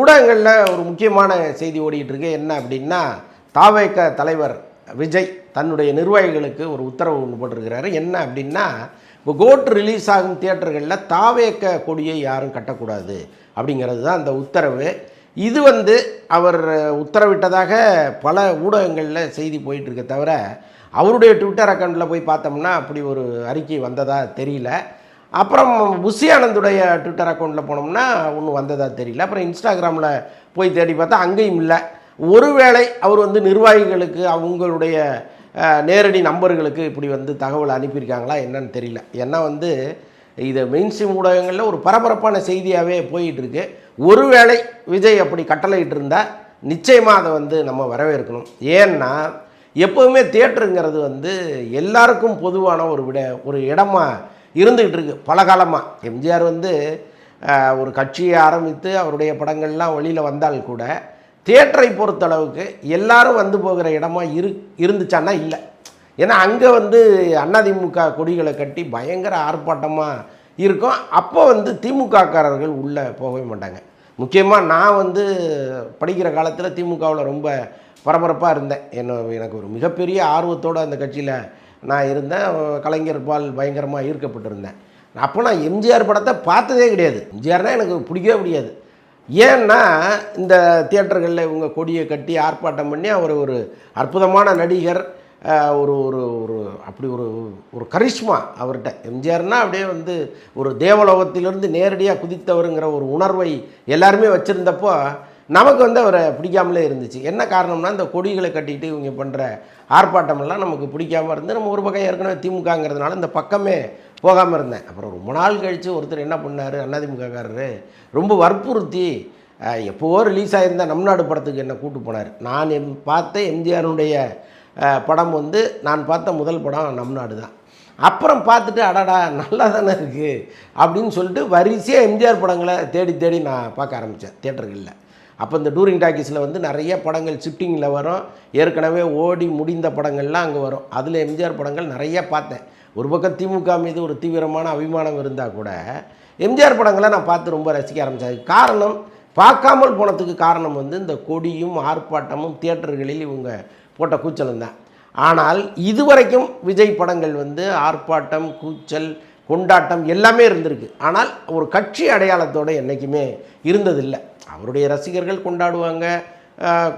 ஊடகங்களில் ஒரு முக்கியமான செய்தி ஓடிக்கிட்டு இருக்கு என்ன அப்படின்னா தாவேக்க தலைவர் விஜய் தன்னுடைய நிர்வாகிகளுக்கு ஒரு உத்தரவு ஒன்று போட்டிருக்கிறாரு. என்ன அப்படின்னா இப்போ கோட் ரிலீஸ் ஆகும் தியேட்டர்களில் தாவேக்க கொடியை யாரும் கட்டக்கூடாது அப்படிங்கிறது தான் அந்த உத்தரவு. இது வந்து அவர் உத்தரவிட்டதாக பல ஊடகங்களில் செய்தி போயிட்டுருக்க தவிர அவருடைய ட்விட்டர் அக்கௌண்ட்டில் போய் பார்த்தோம்னா அப்படி ஒரு அறிக்கை வந்ததா தெரியல. அப்புறம் புஷி ஆனந்துடைய ட்விட்டர் அக்கௌண்ட்டில் போனோம்னா ஒன்றும் வந்ததாக தெரியல. அப்புறம் இன்ஸ்டாகிராமில் போய் தேடி பார்த்தா அங்கேயும் இல்லை. ஒருவேளை அவர் வந்து நிர்வாகிகளுக்கு அவங்களுடைய நேரடி நம்பர்களுக்கு இப்படி வந்து தகவல் அனுப்பியிருக்காங்களா என்னன்னு தெரியல. ஏன்னா வந்து இது மெயின்ஸ்ட்ரீம் ஊடகங்களில் ஒரு பரபரப்பான செய்தியாகவே போயிட்டுருக்கு. ஒருவேளை விஜய் அப்படி கட்டளையிட்டு இருந்தால் நிச்சயமாக அதை வந்து நம்ம வரவேற்கணும். ஏன்னா எப்போவுமே தேட்டருங்கிறது வந்து எல்லாருக்கும் பொதுவான ஒரு விட ஒரு இடமாக இருந்துக்கிட்டு இருக்குது பல காலமாக எம்ஜிஆர் வந்து ஒரு கட்சியை ஆரம்பித்து அவருடைய படங்கள்லாம் வெளியில் வந்தால் கூட தியேட்டரை பொறுத்தளவுக்கு எல்லாரும் வந்து போகிற இடமா இரு இருந்துச்சான்னா இல்லை. ஏன்னா அங்கே வந்து அதிமுக கொடிகளை கட்டி பயங்கர ஆர்ப்பாட்டமாக இருக்கும். அப்போ வந்து திமுகக்காரர்கள் உள்ளே போகவே மாட்டாங்க. முக்கியமாக நான் வந்து படிக்கிற காலத்தில் திமுகவில் ரொம்ப பரபரப்பாக இருந்தேன். என்ன எனக்கு ஒரு மிகப்பெரிய ஆர்வத்தோடு அந்த கட்சியில் நான் இருந்தேன் கலைஞர் பால் பயங்கரமாக ஈர்க்கப்பட்டிருந்தேன். அப்போ நான் எம்ஜிஆர் படத்தை பார்த்ததே கிடையாது. எம்ஜிஆர்னால் எனக்கு பிடிக்கவே பிடிக்காது. ஏன்னா இந்த தியேட்டர்களில் இவங்க கொடியை கட்டி ஆர்ப்பாட்டம் பண்ணி அவர் ஒரு அற்புதமான நடிகர் ஒரு ஒரு ஒரு அப்படி ஒரு ஒரு கரிஷ்மா அவர்கிட்ட. எம்ஜிஆர்னால் அப்படியே வந்து ஒரு தேவலோகத்திலிருந்து நேரடியாக குதித்தவருங்கிற ஒரு உணர்வை எல்லாருமே வச்சுருந்தப்போ நமக்கு வந்து அவரை பிடிக்காமலே இருந்துச்சு. என்ன காரணம்னா இந்த கொடிகளை கட்டிட்டு இவங்க பண்ணுற ஆர்ப்பாட்டமெல்லாம் நமக்கு பிடிக்காமல் இருந்து நம்ம ஒரு பக்கம் ஏற்கனவே திமுகங்கிறதுனால இந்த பக்கமே போகாமல் இருந்தேன். அப்புறம் ரொம்ப நாள் கழித்து ஒருத்தர் என்ன பண்ணார் அதிமுககாரரு ரொம்ப வற்புறுத்தி எப்போவோ ரிலீஸ் ஆகியிருந்த நம் நாடு படத்துக்கு என்னை கூட்டு போனார். நான் எம் பார்த்த எம்ஜிஆருடைய படம் வந்து நான் பார்த்த முதல் படம் நம் நாடு தான் அப்புறம் பார்த்துட்டு அடடா நல்லா தானே இருக்குது அப்படின்னு சொல்லிட்டு வரிசையாக எம்ஜிஆர் படங்களை தேடி தேடி நான் பார்க்க ஆரம்பித்தேன் தேட்டர்களில் அப்போ இந்த டூரிங் டாக்கீஸில் வந்து நிறைய படங்கள் ஷிஃப்டிங்கில் வரும். ஏற்கனவே ஓடி முடிந்த படங்கள்லாம் அங்கே வரும். அதில் எம்ஜிஆர் படங்கள் நிறைய பார்த்தேன். ஒரு பக்கம் திமுக மீது ஒரு தீவிரமான அபிமானம் இருந்தால் கூட எம்ஜிஆர் படங்களை நான் பார்த்து ரொம்ப ரசிக்க ஆரம்பித்தேன் காரணம் பார்க்காமல் போனதுக்கு காரணம் வந்து இந்த கொடியும் ஆர்ப்பாட்டமும் தியேட்டர்களில் இவங்க போட்ட கூச்சலும் தான். ஆனால் இதுவரைக்கும் விஜய் படங்கள் வந்து ஆர்ப்பாட்டம் கூச்சல் கொண்டாட்டம் எல்லாமே இருந்திருக்கு. ஆனால் ஒரு கட்சி அடையாளத்தோடு என்றைக்குமே இருந்ததில்லை. அவருடைய ரசிகர்கள் கொண்டாடுவாங்க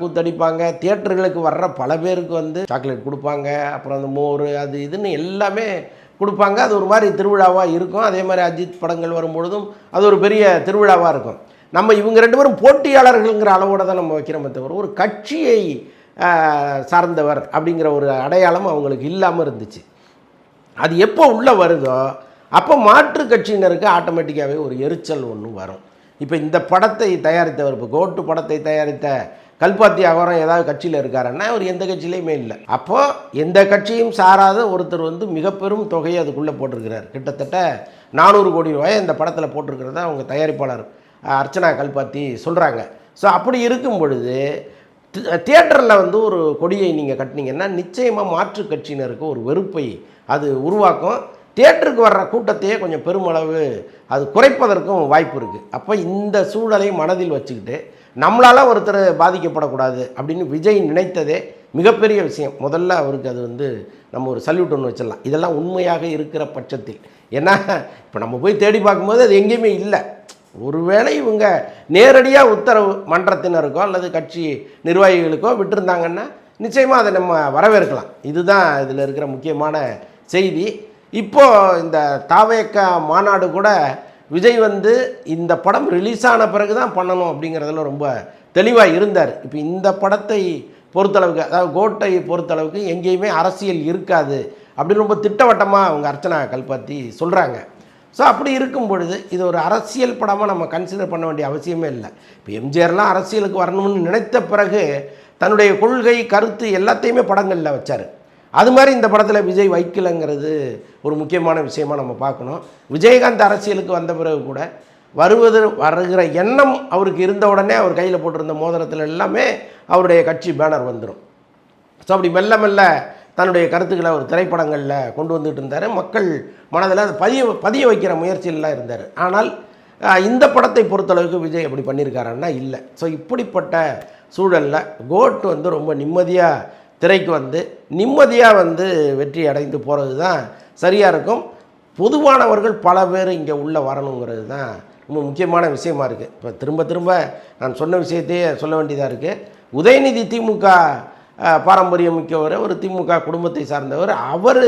கூத்தடிப்பாங்க. தியேட்டர்களுக்கு வர்ற பல பேருக்கு வந்து சாக்லேட் கொடுப்பாங்க. அப்புறம் அந்த மோர் அது இதுன்னு எல்லாமே கொடுப்பாங்க. அது ஒரு மாதிரி திருவிழாவாக இருக்கும். அதே மாதிரி அஜித் படங்கள் வரும்பொழுதும் அது ஒரு பெரிய திருவிழாவாக இருக்கும். நம்ம இவங்க ரெண்டு பேரும் போட்டியாளர்கள்ங்கிற அளவோட தான் நம்ம வைக்கிறோமே தவிர ஒரு கட்சியை சார்ந்தவர் அப்படிங்கிற ஒரு அடையாளம் அவங்களுக்கு இல்லாமல் இருந்துச்சு. அது எப்போ உள்ளே வருதோ அப்போ மாற்று கட்சியினருக்கு ஆட்டோமேட்டிக்காகவே ஒரு எரிச்சல் ஒன்று வரும். இப்போ இந்த படத்தை தயாரித்தவர் இப்போ கோட்டு படத்தை தயாரித்த கல்பாத்தி அவரம் ஏதாவது கட்சியில் இருக்காருன்னா அவர் எந்த கட்சியிலையுமே இல்லை. அப்போது எந்த கட்சியும் சாராத ஒருத்தர் வந்து மிக பெரும் தொகையை அதுக்குள்ளே போட்டிருக்கிறார். கிட்டத்தட்ட நானூறு கோடி ரூபாயை இந்த படத்தில் போட்டிருக்கிறத அவங்க தயாரிப்பாளர் அர்ச்சனா கல்பாத்தி சொல்கிறாங்க ஸோ அப்படி இருக்கும் பொழுது தியேட்டரில் வந்து ஒரு கொடியை நீங்கள் கட்டினீங்கன்னா நிச்சயமாக மாற்று கட்சியினருக்கு ஒரு வெறுப்பை அது உருவாக்கும். தேட்டருக்கு வர்ற கூட்டத்தையே கொஞ்சம் பெருமளவு அது குறைப்பதற்கும் வாய்ப்பு இருக்குது அப்போ இந்த சூழலை மனதில் வச்சுக்கிட்டு நம்மளால் ஒருத்தர் பாதிக்கப்படக்கூடாது அப்படின்னு விஜய் நினைத்ததே மிகப்பெரிய விஷயம். முதல்ல அவருக்கு அது வந்து நம்ம ஒரு சல்யூட் ஒன்று வச்சிடலாம். இதெல்லாம் உண்மையாக இருக்கிற பட்சத்தில். ஏன்னா இப்போ நம்ம போய் தேடி பார்க்கும்போது அது எங்கேயுமே இல்லை. ஒருவேளை இவங்க நேரடியாக உத்தரவு மன்றத்தினருக்கோ அல்லது கட்சி நிர்வாகிகளுக்கோ விட்டுருந்தாங்கன்னா நிச்சயமாக அதை நம்ம வரவேற்கலாம். இதுதான் இதில் இருக்கிற முக்கியமான செய்தி. இப்போ இந்த தாவேக்கா மாநாடு கூட விஜய் வந்து இந்த படம் ரிலீஸ் ஆன பிறகு தான் பண்ணணும் அப்படிங்கிறதுல ரொம்ப தெளிவாக இருந்தார். இப்போ இந்த படத்தை பொறுத்தளவுக்கு அதாவது கோட்டை பொறுத்தளவுக்கு எங்கேயுமே அரசியல் இருக்காது அப்படின்னு ரொம்ப திட்டவட்டமாக அவங்க அர்ச்சனா கல்பாத்தி சொல்கிறாங்க ஸோ அப்படி இருக்கும் பொழுது இது ஒரு அரசியல் படமாக நம்ம கன்சிடர் பண்ண வேண்டிய அவசியமே இல்லை. இப்போ எம்ஜிஆர்லாம் அரசியலுக்கு வரணும்னு நினைத்த பிறகு தன்னுடைய கொள்கை கருத்து எல்லாத்தையுமே படங்களில் வச்சார். அது மாதிரி இந்த படத்தில் விஜய் வைக்கலைங்கிறது ஒரு முக்கியமான விஷயமா நம்ம பார்க்கணும். விஜயகாந்த் அரசியலுக்கு வந்த பிறகு கூட வருவது வருகிற எண்ணம் அவருக்கு இருந்த உடனே அவர் கையில் போட்டிருந்த மோதிரத்தில் எல்லாமே அவருடைய கட்சி பேனர் வந்துடும் ஸோ அப்படி மெல்ல மெல்ல தன்னுடைய கருத்துக்களை ஒரு திரைப்படங்களில் கொண்டு வந்துட்டு இருந்தார். மக்கள் மனதில் அதை பதிய பதிய வைக்கிற முயற்சியிலாம் இருந்தார். ஆனால் இந்த படத்தை பொறுத்தளவுக்கு விஜய் அப்படி பண்ணியிருக்காருன்னா இல்லை. ஸோ இப்படிப்பட்ட சூழலில் கோட் வந்து ரொம்ப நிம்மதியாக திரைக்கு வந்து நிம்மதியாக வந்து வெற்றி அடைந்து போகிறது தான் சரியாக இருக்கும். பொதுவானவர்கள் பல பேர் இங்கே உள்ளே வரணுங்கிறது தான் ரொம்ப முக்கியமான விஷயமா இருக்குது இப்போ திரும்ப திரும்ப நான் சொன்ன விஷயத்தையே சொல்ல வேண்டியதாக இருக்குது உதயநிதி திமுக பாரம்பரியம் மிக்கவர் ஒரு திமுக குடும்பத்தை சார்ந்தவர். அவர்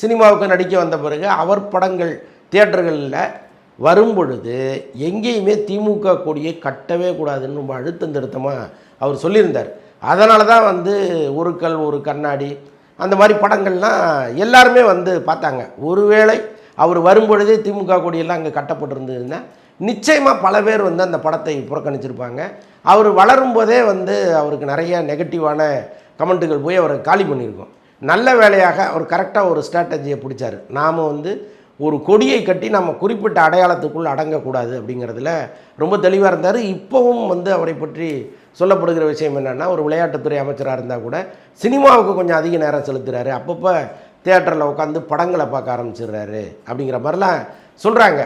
சினிமாவுக்கு நடிக்க வந்த பிறகு அவர் படங்கள் தியேட்டர்களில் வரும்பொழுது எங்கேயுமே திமுக கொடியை கட்டவே கூடாதுன்னு ரொம்ப அழுத்தம் திருத்தமாக அவர் சொல்லியிருந்தார். அதனால தான் வந்து ஒரு கல் ஒரு கண்ணாடி அந்த மாதிரி படங்கள்லாம் எல்லாருமே வந்து பார்த்தாங்க. ஒருவேளை அவர் வரும்பொழுதே திமுக கொடியெல்லாம் அங்கே கட்டப்பட்டிருந்ததுன்னா நிச்சயமாக பல பேர் வந்து அந்த படத்தை புறக்கணிச்சிருப்பாங்க. அவர் வளரும்போதே வந்து அவருக்கு நிறைய நெகட்டிவான கமெண்ட்டுகள் போய் அவரை காலி பண்ணியிருக்கோம். நல்ல வேலையாக அவர் கரெக்டாக ஒரு ஸ்ட்ராட்டஜியை பிடிச்சார். நாம் வந்து ஒரு கொடியை கட்டி நம்ம குறிப்பிட்ட அடையாளத்துக்குள் அடங்கக்கூடாது அப்படிங்கிறதுல ரொம்ப தெளிவாக இருந்தார். இப்போவும் வந்து அவரை பற்றி சொல்லப்படுகிற விஷயம் என்னென்னா ஒரு விளையாட்டுத்துறை அமைச்சராக இருந்தால் கூட சினிமாவுக்கு கொஞ்சம் அதிக நேரம் செலுத்துகிறாரு அப்பப்போ தேட்டரில் உட்காந்து படங்களை பார்க்க ஆரம்பிச்சிடுறாரு அப்படிங்கிற மாதிரிலாம் சொல்கிறாங்க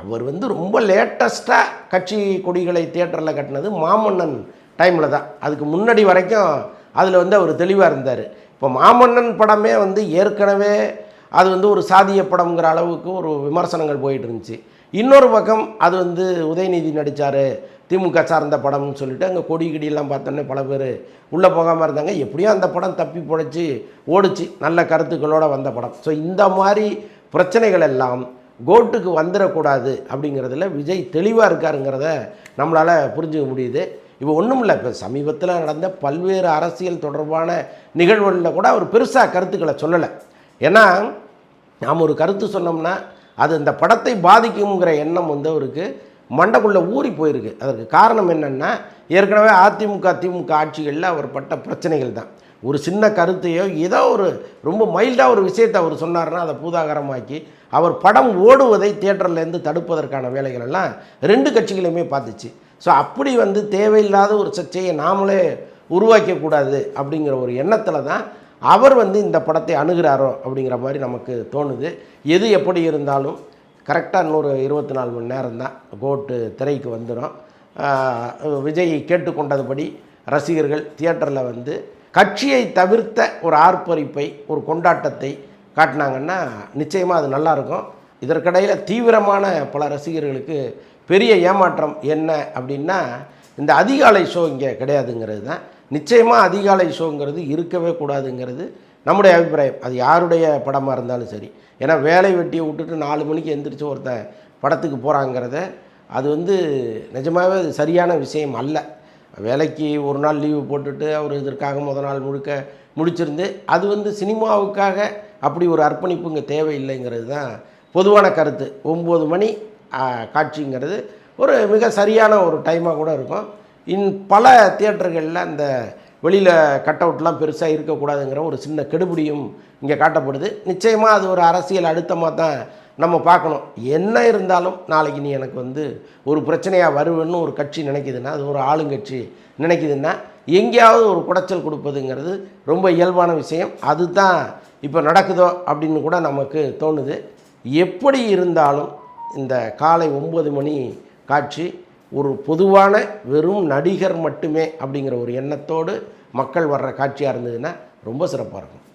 அவர் வந்து ரொம்ப லேட்டஸ்ட்டாக கட்சி கொடிகளை தேட்டரில் கட்டினது மாமன்னன் டைமில் தான். அதுக்கு முன்னாடி வரைக்கும் அதில் வந்து அவர் தெளிவாக இருந்தார். இப்போ மாமன்னன் படமே வந்து ஏற்கனவே அது வந்து ஒரு சாதிய படம்ங்கிற அளவுக்கு ஒரு விமர்சனங்கள் போயிட்டு இருந்துச்சு. இன்னொரு பக்கம் அது வந்து உதயநிதி நடித்தார் திமுக சார்ந்த படம்னு சொல்லிட்டு அங்கே கொடி கிடியெல்லாம் பார்த்தோன்னே பல பேர் உள்ளே போகாமல் இருந்தாங்க. எப்படியும் அந்த படம் தப்பி பிழைச்சி ஓடிச்சு. நல்ல கருத்துக்களோடு வந்த படம். ஸோ இந்த மாதிரி பிரச்சனைகள் எல்லாம் கோட்டுக்கு வந்துடக்கூடாது அப்படிங்கிறதுல விஜய் தெளிவாக இருக்காருங்கிறத நம்மளால் புரிஞ்சுக்க முடியுது. இப்போ ஒன்றும் இல்லை. இப்போ சமீபத்தில் நடந்த பல்வேறு அரசியல் தொடர்பான நிகழ்வுகளில் கூட அவர் பெருசாக கருத்துக்களை சொல்லலை. ஏன்னா நாம் ஒரு கருத்து சொன்னோம்னா அது இந்த படத்தை பாதிக்குங்கிற எண்ணம் வந்து அவருக்கு மண்டைக்குள்ளே ஊறி போயிருக்கு. அதற்கு காரணம் என்னென்னா ஏற்கனவே அதிமுக திமுக ஆட்சிகளில் அவர் பட்ட பிரச்சனைகள் தான். ஒரு சின்ன கருத்தையோ ஏதோ ஒரு ரொம்ப மைல்டாக ஒரு விஷயத்தை அவர் சொன்னார்னா அதை பூதாகரமாக்கி அவர் படம் ஓடுவதை தேட்டர்லேருந்து தடுப்பதற்கான வேலைகள் எல்லாம் ரெண்டு கட்சிகளுமே பார்த்துச்சு. ஸோ அப்படி வந்து தேவையில்லாத ஒரு சர்ச்சையை நாமளே உருவாக்கக்கூடாது அப்படிங்கிற ஒரு எண்ணத்தில் தான் அவர் வந்து இந்த படத்தை அணுகிறாரோ அப்படிங்கிற மாதிரி நமக்கு தோணுது. எது எப்படி இருந்தாலும் கரெக்டாக இன்னொரு இருபத்தி நாலு மணி நேரம் தான் கோட்டு திரைக்கு வந்துடும் விஜய் கேட்டுக்கொண்டதுபடி ரசிகர்கள் தியேட்டரில் வந்து கட்சியை தவிர்த்த ஒரு ஆர்ப்பரிப்பை ஒரு கொண்டாட்டத்தை காட்டினாங்கன்னா நிச்சயமாக அது நல்லாயிருக்கும். இதற்கிடையில் தீவிரமான பல ரசிகர்களுக்கு பெரிய ஏமாற்றம் என்ன அப்படின்னா இந்த அதிகாலை ஷோ இங்கே கிடையாதுங்கிறது தான். நிச்சயமாக அதிகாலை ஷோங்கிறது இருக்கவே கூடாதுங்கிறது நம்முடைய அபிப்பிராயம். அது யாருடைய படமாக இருந்தாலும் சரி. ஏன்னா வேலை வெட்டியை விட்டுட்டு நாலு மணிக்கு எந்திரிச்சு ஒருத்தன் படத்துக்கு போகிறாங்கிறத அது வந்து நிஜமாகவே அது சரியான விஷயம் அல்ல. வேலைக்கு ஒரு நாள் லீவு போட்டுட்டு அவர் இதற்காக முத நாள் முழுக்க முடிச்சிருந்து அது வந்து சினிமாவுக்காக அப்படி ஒரு அர்ப்பணிப்பு இங்கே தேவையில்லைங்கிறது தான் பொதுவான கருத்து. ஒம்பது மணி காட்சிங்கிறது ஒரு மிக சரியான ஒரு டைமாக கூட இருக்கும். இன் பல தியேட்டர்களில் அந்த வெளியில் கட் அவுட்லாம் பெருசாக இருக்கக்கூடாதுங்கிற ஒரு சின்ன கெடுபிடியும் இங்கே காட்டப்படுது. நிச்சயமாக அது ஒரு அரசியல் அழுத்தமாக தான் நம்ம பார்க்கணும். என்ன இருந்தாலும் நாளைக்கு நீ எனக்கு வந்து ஒரு பிரச்சனையாக வருவேன்னு ஒரு கட்சி நினைக்குதுன்னா அது ஒரு ஆளுங்கட்சி நினைக்குதுன்னா எங்கேயாவது ஒரு குடைச்சல் கொடுப்பதுங்கிறது ரொம்ப இயல்பான விஷயம். அதுதான் இப்போ நடக்குதோ அப்படின்னு கூட நமக்கு தோணுது. எப்படி இருந்தாலும் இந்த காலை ஒம்பது மணி காட்சி ஒரு பொதுவான வெறும் நடிகர் மட்டுமே அப்படிங்கிற ஒரு எண்ணத்தோடு மக்கள் வர்ற காட்சியாக இருந்ததுன்னா ரொம்ப சிறப்பாக இருக்கும்.